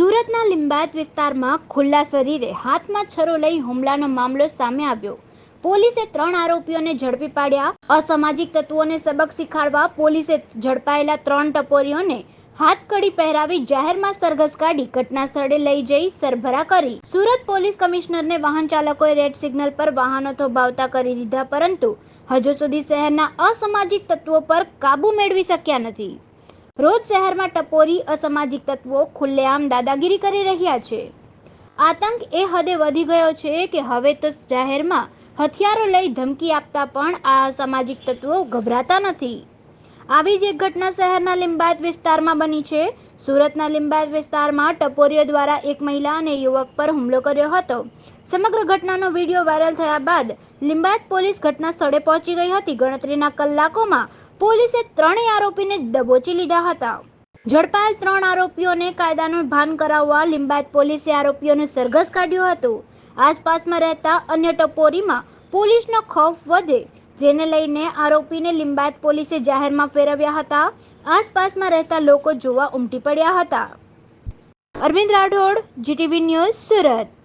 સુરતના લિંબાયત વિસ્તારમાં ખુલ્લા શરીરે હાથમાં છરો લઈ હુમલાનો મામલો સામે આવ્યો. પોલીસે ત્રણ આરોપીઓને ઝડપી પાડ્યા. અસામાજિક તત્વોને સબક શીખાડવા પોલીસે ઝડપાયેલા ત્રણ ટપોરીઓને હાથકડી પહેરાવી જાહેરમાં સરઘસ કાઢી ઘટના સ્થળે લઈ જઈ સરભરા કરી. સુરત પોલીસ કમિશનરને વાહન ચાલકોએ રેડ સિગ્નલ પર વાહનો થોભાવતા કરી દીધા, પરંતુ હજુ સુધી શહેરના અસામાજિક તત્વો પર કાબુ મેળવી શક્યા નથી. રોજ શહેરમાં ટપોરી, અસામાજિક તત્વો, ખુલ્લેઆમ દાદાગીરી કરી રહ્યા છે. આતંક એ હદે વધી ગયો છે કે હવે તો જાહેરમાં હથિયારો લઈ ધમકી આપતા પણ આ અસામાજિક તત્વો ગભરાતા નથી. આવી જ એક ઘટના શહેરના લિંબાયત વિસ્તારમાં બની છે. સુરતના લિંબાયત વિસ્તારમાં ટપોરીઓ દ્વારા એક મહિલા અને યુવક પર હુમલો કર્યો હતો. સમગ્ર ઘટનાનો વીડિયો વાયરલ થયા બાદ લિંબાયત પોલીસ ઘટના સ્થળે પહોંચી ગઈ હતી. ગણતરીના કલાકોમાં પોલીસે ત્રણેય આરોપીને દબોચી લીધા હતા. ઝડપાયેલ ત્રણ આરોપીઓને કાયદાનું ભાન કરાવવા લિંબાયત પોલીસે આરોપીઓને સરઘસ કાઢ્યો હતો. આસપાસમાં રહેતા અન્ય ટપોરીમાં પોલીસનો ખૌફ વધે, જેને લઈને આરોપીને લિંબાયત પોલીસે જાહેરમાં ફેરવ્યા હતા. આસપાસમાં રહેતા લોકો જોવા ઉમટી પડ્યા હતા. Arvind Rathod, GTV news Surat.